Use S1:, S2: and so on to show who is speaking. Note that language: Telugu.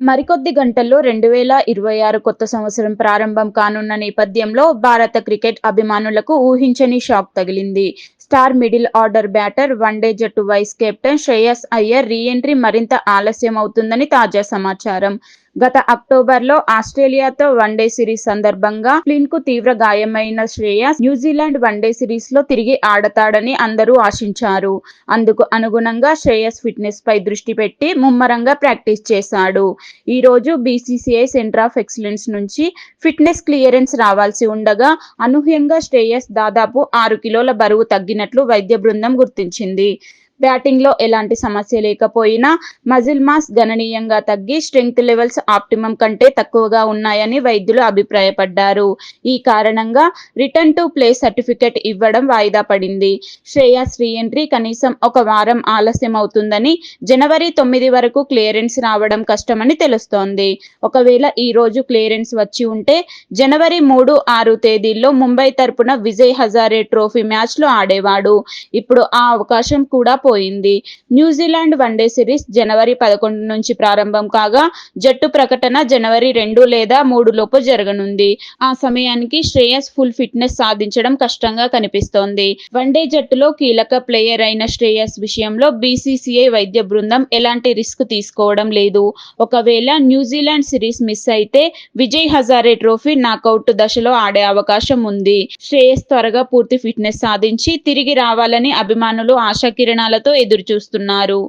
S1: మరికొద్ది గంటల్లో రెండు వేల ఇరవై ఆరు కొత్త సంవత్సరం ప్రారంభం కానున్న నేపథ్యంలో భారత క్రికెట్ అభిమానులకు ఊహించని షాక్ తగిలింది. Star middle order batter one day జట్టు vice captain Shreyas Iyer re entry మరింత ఆలస్యం అవుతుందని తాజా సమాచారం. గత అక్టోబర్లో ఆస్ట్రేలియాతో వన్డే సిరీస్ సందర్భంగా ఫ్లిన్కు తీవ్ర గాయమైన శ్రేయస్ న్యూజిలాండ్ వన్డే సిరీస్లో తిరిగి ఆడతాడని అందరూ ఆశించారు. అందుకు అనుగుణంగా శ్రేయస్ ఫిట్నెస్ పై దృష్టి పెట్టి ముమ్మరంగా ప్రాక్టీస్ చేశాడు. ఈ రోజు బీసీసీఐ సెంటర్ ఆఫ్ ఎక్సలెన్స్ నుంచి ఫిట్నెస్ క్లియరెన్స్ రావాల్సి ఉండగా అనూహ్యంగా శ్రేయస్ దాదాపు ఆరు కిలోల బరువు తగ్గినట్లు వైద్య బృందం గుర్తించింది. బ్యాటింగ్లో ఎలాంటి సమస్య లేకపోయినా మజిల్ మాస్ గణనీయంగా తగ్గి స్ట్రెంగ్త్ లెవెల్స్ ఆప్టిమం కంటే తక్కువగా ఉన్నాయని వైద్యులు అభిప్రాయపడ్డారు. ఈ కారణంగా రిటర్న్ టు ప్లే సర్టిఫికెట్ ఇవ్వడం వాయిదా పడింది. శ్రేయస్ రీ ఎంట్రీ కనీసం ఒక వారం ఆలస్యం అవుతుందని జనవరి తొమ్మిది వరకు క్లియరెన్స్ రావడం కష్టమని తెలుస్తోంది. ఒకవేళ ఈ రోజు క్లియరెన్స్ వచ్చి ఉంటే జనవరి మూడు ఆరు తేదీల్లో ముంబై తరపున విజయ్ హజారే ట్రోఫీ మ్యాచ్లు ఆడేవాడు. ఇప్పుడు ఆ అవకాశం కూడా పోయింది. న్యూజిలాండ్ వన్డే సిరీస్ జనవరి పదకొండు నుంచి ప్రారంభం కాగా జట్టు ప్రకటన జనవరి రెండు లేదా మూడు లోపు జరగనుంది. ఆ సమయానికి శ్రేయస్ ఫుల్ ఫిట్నెస్ సాధించడం కష్టంగా కనిపిస్తోంది. వన్డే జట్టులో కీలక ప్లేయర్ అయిన శ్రేయస్ విషయంలో బీసీసీఐ వైద్య బృందం ఎలాంటి రిస్క్ తీసుకోవడం లేదు. ఒకవేళ న్యూజిలాండ్ సిరీస్ మిస్ అయితే విజయ్ హజారే ట్రోఫీ నాకౌట్ దశలో ఆడే అవకాశం ఉంది. శ్రేయస్ త్వరగా పూర్తి ఫిట్నెస్ సాధించి తిరిగి రావాలని అభిమానులు ఆశాకిరణాలతో ఎదురు చూస్తున్నారు